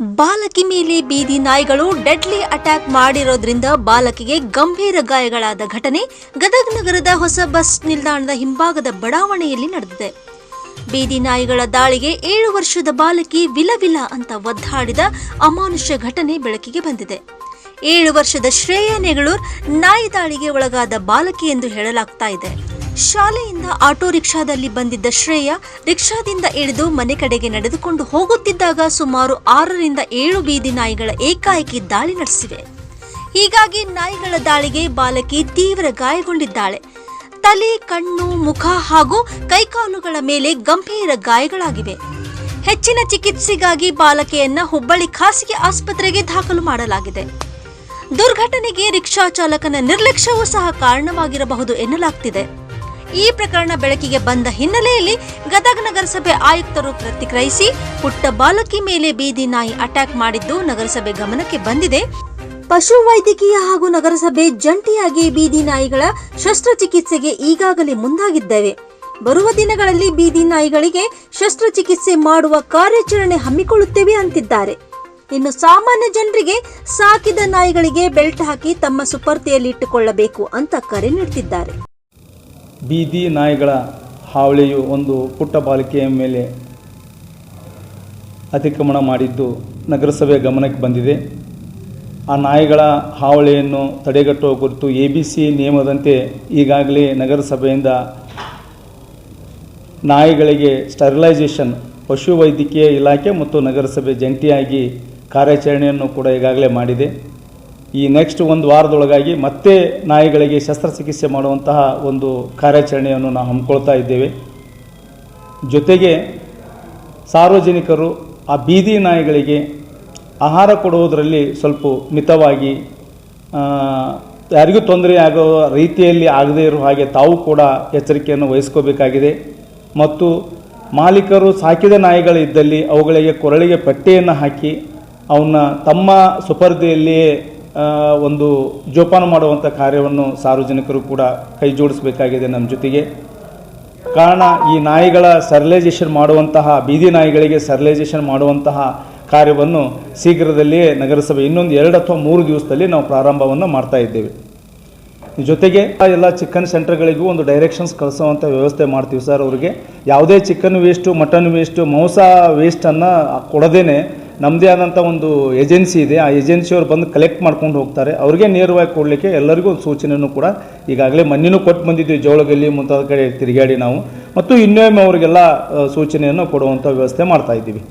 ಬಾಲಕಿ ಮೇಲೆ ಬೀದಿ ನಾಯಿಗಳು ಡೆಡ್ಲಿ ಅಟ್ಯಾಕ್ ಮಾಡಿರೋದ್ರಿಂದ ಬಾಲಕಿಗೆ ಗಂಭೀರ ಗಾಯಗಳಾದ ಘಟನೆ ಗದಗ ನಗರದ ಹೊಸ ಬಸ್ ನಿಲ್ದಾಣದ ಹಿಂಭಾಗದ ಬಡಾವಣೆಯಲ್ಲಿ ನಡೆದಿದೆ. ಬೀದಿ ನಾಯಿಗಳ ದಾಳಿಗೆ ಏಳು ವರ್ಷದ ಬಾಲಕಿ ವಿಲವಿಲ ಅಂತ ಒದ್ದಾಡಿದ ಅಮಾನುಷ್ಯ ಘಟನೆ ಬೆಳಕಿಗೆ ಬಂದಿದೆ. ಏಳು ವರ್ಷದ ಶ್ರೇಯ ನೆಗಳೂರ್ ನಾಯಿ ದಾಳಿಗೆ ಒಳಗಾದ ಬಾಲಕಿ ಎಂದು ಹೇಳಲಾಗ್ತಾ ಇದೆ. ಶಾಲೆಯಿಂದ ಆಟೋ ರಿಕ್ಷಾದಲ್ಲಿ ಬಂದಿದ್ದ ಶ್ರೇಯ ರಿಕ್ಷಾದಿಂದ ಇಳಿದು ಮನೆ ಕಡೆಗೆ ನಡೆದುಕೊಂಡು ಹೋಗುತ್ತಿದ್ದಾಗ ಸುಮಾರು ಆರರಿಂದ ಏಳು ಬೀದಿ ನಾಯಿಗಳ ಏಕಾಏಕಿ ದಾಳಿ ನಡೆಸಿವೆ ಹೀಗಾಗಿ ನಾಯಿಗಳ ದಾಳಿಗೆ ಬಾಲಕಿ ತೀವ್ರ ಗಾಯಗೊಂಡಿದ್ದಾಳೆ. ತಲೆ, ಕಣ್ಣು, ಮುಖ ಹಾಗೂ ಕೈಕಾಲುಗಳ ಮೇಲೆ ಗಂಭೀರ ಗಾಯಗಳಾಗಿವೆ. ಹೆಚ್ಚಿನ ಚಿಕಿತ್ಸೆಗಾಗಿ ಬಾಲಕಿಯನ್ನ ಹುಬ್ಬಳ್ಳಿ ಖಾಸಗಿ ಆಸ್ಪತ್ರೆಗೆ ದಾಖಲು ಮಾಡಲಾಗಿದೆ. ದುರ್ಘಟನೆಗೆ ರಿಕ್ಷಾ ಚಾಲಕನ ನಿರ್ಲಕ್ಷ್ಯವೂ ಸಹ ಕಾರಣವಾಗಿರಬಹುದು ಎನ್ನಲಾಗ್ತಿದೆ. ಈ ಪ್ರಕರಣ ಬೆಳಕಿಗೆ ಬಂದ ಹಿನ್ನೆಲೆಯಲ್ಲಿ ಗದಗ ನಗರಸಭೆ ಆಯುಕ್ತರು ಪ್ರತಿಕ್ರಿಯಿಸಿ ಪುಟ್ಟ ಬಾಲಕಿ ಮೇಲೆ ಬೀದಿ ನಾಯಿ ಅಟ್ಯಾಕ್ ಮಾಡಿದ್ದು ನಗರಸಭೆ ಗಮನಕ್ಕೆ ಬಂದಿದೆ. ಪಶು ವೈದ್ಯಕೀಯ ಹಾಗೂ ನಗರಸಭೆ ಜಂಟಿಯಾಗಿ ಬೀದಿ ನಾಯಿಗಳ ಶಸ್ತ್ರಚಿಕಿತ್ಸೆಗೆ ಈಗಾಗಲೇ ಮುಂದಾಗಿದ್ದೇವೆ. ಬರುವ ದಿನಗಳಲ್ಲಿ ಬೀದಿ ನಾಯಿಗಳಿಗೆ ಶಸ್ತ್ರಚಿಕಿತ್ಸೆ ಮಾಡುವ ಕಾರ್ಯಾಚರಣೆ ಹಮ್ಮಿಕೊಳ್ಳುತ್ತೇವೆ ಅಂತಿದ್ದಾರೆ. ಇನ್ನು ಸಾಮಾನ್ಯ ಜನರಿಗೆ ಸಾಕಿದ ನಾಯಿಗಳಿಗೆ ಬೆಲ್ಟ್ ಹಾಕಿ ತಮ್ಮ ಸುಪರ್ತಿಯಲ್ಲಿ ಇಟ್ಟುಕೊಳ್ಳಬೇಕು ಅಂತ ಕರೆ ನೀಡುತ್ತಿದ್ದಾರೆ ಬೀದಿ ನಾಯಿಗಳ ಹಾವಳಿಯು ಒಂದು ಪುಟ್ಟ ಬಾಲಿಕೆಯ ಮೇಲೆ ಅತಿಕ್ರಮಣ ಮಾಡಿದ್ದು ನಗರಸಭೆ ಗಮನಕ್ಕೆ ಬಂದಿದೆ. ಆ ನಾಯಿಗಳ ಹಾವಳಿಯನ್ನು ತಡೆಗಟ್ಟುವ ಕುರಿತು ಎ ಬಿ ಸಿ ನಿಯಮದಂತೆ ಈಗಾಗಲೇ ನಗರಸಭೆಯಿಂದ ನಾಯಿಗಳಿಗೆ ಸ್ಟೆರಿಲೈಸೇಷನ್, ಪಶುವೈದ್ಯಕೀಯ ಇಲಾಖೆ ಮತ್ತು ನಗರಸಭೆ ಜಂಟಿಯಾಗಿ ಕಾರ್ಯಾಚರಣೆಯನ್ನು ಕೂಡ ಈಗಾಗಲೇ ಮಾಡಿದೆ. ಈ ನೆಕ್ಸ್ಟ್ ಒಂದು ವಾರದೊಳಗಾಗಿ ಮತ್ತೆ ನಾಯಿಗಳಿಗೆ ಶಸ್ತ್ರಚಿಕಿತ್ಸೆ ಮಾಡುವಂತಹ ಒಂದು ಕಾರ್ಯಾಚರಣೆಯನ್ನು ನಾವು ಹಮ್ಮಿಕೊಳ್ತಾ ಇದ್ದೇವೆ. ಜೊತೆಗೆ ಸಾರ್ವಜನಿಕರು ಆ ಬೀದಿ ನಾಯಿಗಳಿಗೆ ಆಹಾರ ಕೊಡುವುದರಲ್ಲಿ ಸ್ವಲ್ಪ ಮಿತವಾಗಿ ಯಾರಿಗೂ ತೊಂದರೆ ಆಗೋ ರೀತಿಯಲ್ಲಿ ಆಗದೇ ಇರೋ ಹಾಗೆ ತಾವು ಕೂಡ ಎಚ್ಚರಿಕೆಯನ್ನು ವಹಿಸ್ಕೋಬೇಕಾಗಿದೆ. ಮತ್ತು ಮಾಲೀಕರು ಸಾಕಿದ ನಾಯಿಗಳಿದ್ದಲ್ಲಿ ಅವುಗಳಿಗೆ ಕೊರಳಿಗೆ ಪಟ್ಟೆಯನ್ನು ಹಾಕಿ ಅವನ್ನ ತಮ್ಮ ಸುಪರ್ದಿಯಲ್ಲಿಯೇ ಆ, ಒಂದು ಜೋಪಾನ ಮಾಡುವಂಥ ಕಾರ್ಯವನ್ನು ಸಾರ್ವಜನಿಕರು ಕೂಡ ಕೈ ಜೋಡಿಸಬೇಕಾಗಿದೆ ನಮ್ಮ ಜೊತೆಗೆ. ಕಾರಣ, ಈ ನಾಯಿಗಳ ಸರ್ಲೈಜೇಷನ್ ಮಾಡುವಂತಹ, ಬೀದಿ ನಾಯಿಗಳಿಗೆ ಸರ್ಲೈಜೇಷನ್ ಮಾಡುವಂತಹ ಕಾರ್ಯವನ್ನು ಶೀಘ್ರದಲ್ಲಿಯೇ ನಗರಸಭೆ ಇನ್ನೊಂದು ಎರಡು ಅಥವಾ ಮೂರು ದಿವಸದಲ್ಲಿ ನಾವು ಪ್ರಾರಂಭವನ್ನು ಮಾಡ್ತಾ ಇದ್ದೇವೆ. ಜೊತೆಗೆ ಎಲ್ಲ ಚಿಕನ್ ಸೆಂಟರ್ಗಳಿಗೂ ಒಂದು ಡೈರೆಕ್ಷನ್ಸ್ ಕಳಿಸುವಂಥ ವ್ಯವಸ್ಥೆ ಮಾಡ್ತೀವಿ ಸರ್ ಅವರಿಗೆ. ಯಾವುದೇ ಚಿಕನ್ ವೇಸ್ಟು ಮಟನ್ ವೇಸ್ಟು ಮಾಂಸ ವೇಸ್ಟನ್ನು ಕೊಡದೇನೆ ನಮ್ಮದೇ ಆದಂಥ ಒಂದು ಏಜೆನ್ಸಿ ಇದೆ. ಆ ಏಜೆನ್ಸಿಯವರು ಬಂದು ಕಲೆಕ್ಟ್ ಮಾಡ್ಕೊಂಡು ಹೋಗ್ತಾರೆ. ಅವ್ರಿಗೆ ನೇರವಾಗಿ ಕೊಡಲಿಕ್ಕೆ ಎಲ್ಲರಿಗೂ ಒಂದು ಸೂಚನೆಯೂ ಕೂಡ ಈಗಾಗಲೇ ಮಣ್ಣಿನೂ ಕೊಟ್ಟು ಬಂದಿದ್ದೀವಿ ಜೋಳಗಲ್ಲಿ ಮುಂತಾದ ಕಡೆ ತಿರುಗಾಡಿ ನಾವು. ಮತ್ತು ಇನ್ನೊಮ್ಮೆ ಅವರಿಗೆಲ್ಲ ಸೂಚನೆಯನ್ನು ಕೊಡುವಂಥ ವ್ಯವಸ್ಥೆ ಮಾಡ್ತಾ ಇದ್ದೀವಿ.